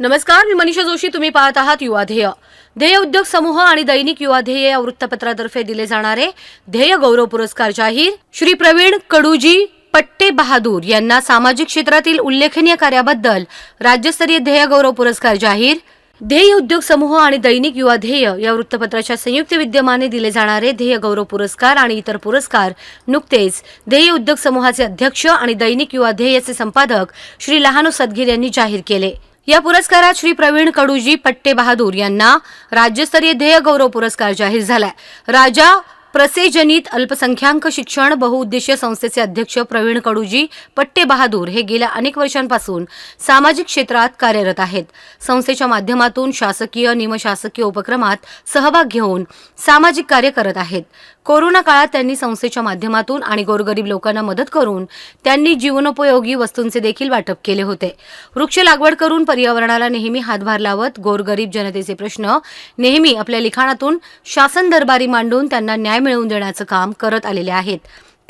नमस्कार मी मनीषा जोशी. तुम्ही पाहत आहात युवा ध्येय. ध्येय उद्योग समूह आणि दैनिक युवा ध्येय या वृत्तपत्रातर्फे दिले जाणारे ध्येय गौरव पुरस्कार जाहीर. श्री प्रवीण कडूजी पट्टे बहादूर यांना सामाजिक क्षेत्रातील उल्लेखनीय कार्याबद्दल राज्यस्तरीय ध्येय गौरव पुरस्कार जाहीर. ध्येय उद्योग समूह आणि दैनिक युवा ध्येय या वृत्तपत्राच्या संयुक्त विद्यमाने दिले जाणारे ध्येय गौरव पुरस्कार आणि इतर पुरस्कार नुकतेच ध्येय उद्योग समूहाचे अध्यक्ष आणि दैनिक युवा ध्येयचे संपादक श्री लहानू सदगीर यांनी जाहीर केले. या पुरस्कारात श्री प्रवीण कडूजी पट्टे बहादूर यांना राज्यस्तरीय ध्येय गौरव पुरस्कार जाहीर झालाय. राजा प्रसेजनित अल्पसंख्याक शिक्षण बहुउद्देशीय संस्थेचे अध्यक्ष प्रवीण कडूजी पट्टे बहादूर हे गेल्या अनेक वर्षांपासून सामाजिक क्षेत्रात कार्यरत आहेत. संस्थेच्या माध्यमातून शासकीय निमशासकीय उपक्रमात सहभाग घेऊन सामाजिक कार्य करत आहेत. कोरोना काळात त्यांनी संस्थेच्या माध्यमातून आणि गोरगरीब लोकांना मदत करून त्यांनी जीवनोपयोगी वस्तूंचे देखील वाटप केले होते. वृक्ष लागवड करून पर्यावरणाला नेहमी हातभार लावत गोरगरीब जनतेचे प्रश्न नेहमी आपल्या लिखाणातून शासन दरबारी मांडून त्यांना न्याय मिळवून देण्याचं काम करत आलेले आहेत.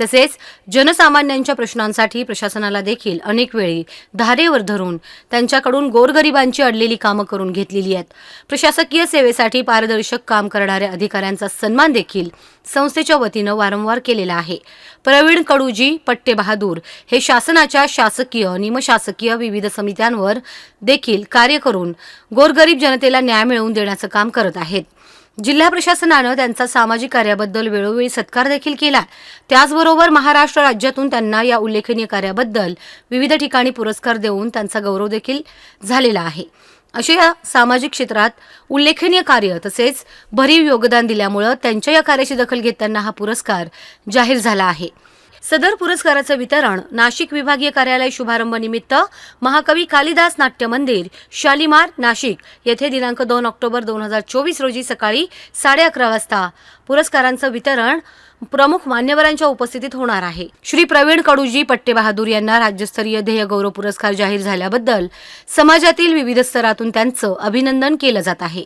तसेच जनसामान्यांच्या प्रश्नांसाठी प्रशासनाला देखील अनेक वेळी धारेवर धरून त्यांच्याकडून गोरगरिबांची अडलेली कामं करून घेतलेली आहेत. प्रशासकीय सेवेसाठी पारदर्शक काम करणाऱ्या अधिकाऱ्यांचा सन्मान देखील संस्थेच्या वतीनं वारंवार केलेला आहे. प्रवीण कडूजी पट्टे बहादूर हे शासनाच्या शासकीय निमशासकीय विविध समित्यांवर देखील कार्य करून गोरगरीब जनतेला न्याय मिळवून देण्याचं काम करत आहेत. जिल्हा प्रशासनानं त्यांचा सामाजिक कार्याबद्दल वेळोवेळी सत्कार देखील केला. त्याचबरोबर महाराष्ट्र राज्यातून त्यांना या उल्लेखनीय कार्याबद्दल विविध ठिकाणी पुरस्कार देऊन त्यांचा गौरव देखील झालेला आहे. अशा या सामाजिक क्षेत्रात उल्लेखनीय कार्य तसेच भरीव योगदान दिल्यामुळं त्यांच्या या कार्याची दखल घेताना हा पुरस्कार जाहीर झाला आहे. सदर पुरस्काराचं वितरण नाशिक विभागीय कार्यालय शुभारंभ निमित्त महाकवी कालिदास नाट्य मंदिर शालिमार नाशिक येथे दिनांक दोन ऑक्टोबर दोन हजार चोवीस रोजी सकाळी साडे अकरा वाजता पुरस्कारांचं वितरण प्रमुख मान्यवरांच्या उपस्थितीत होणार आहे. श्री प्रवीण कडूजी पट्टे बहादूर यांना राज्यस्तरीय ध्येय गौरव पुरस्कार जाहीर झाल्याबद्दल समाजातील विविध स्तरातून त्यांचं अभिनंदन केलं जात आहे.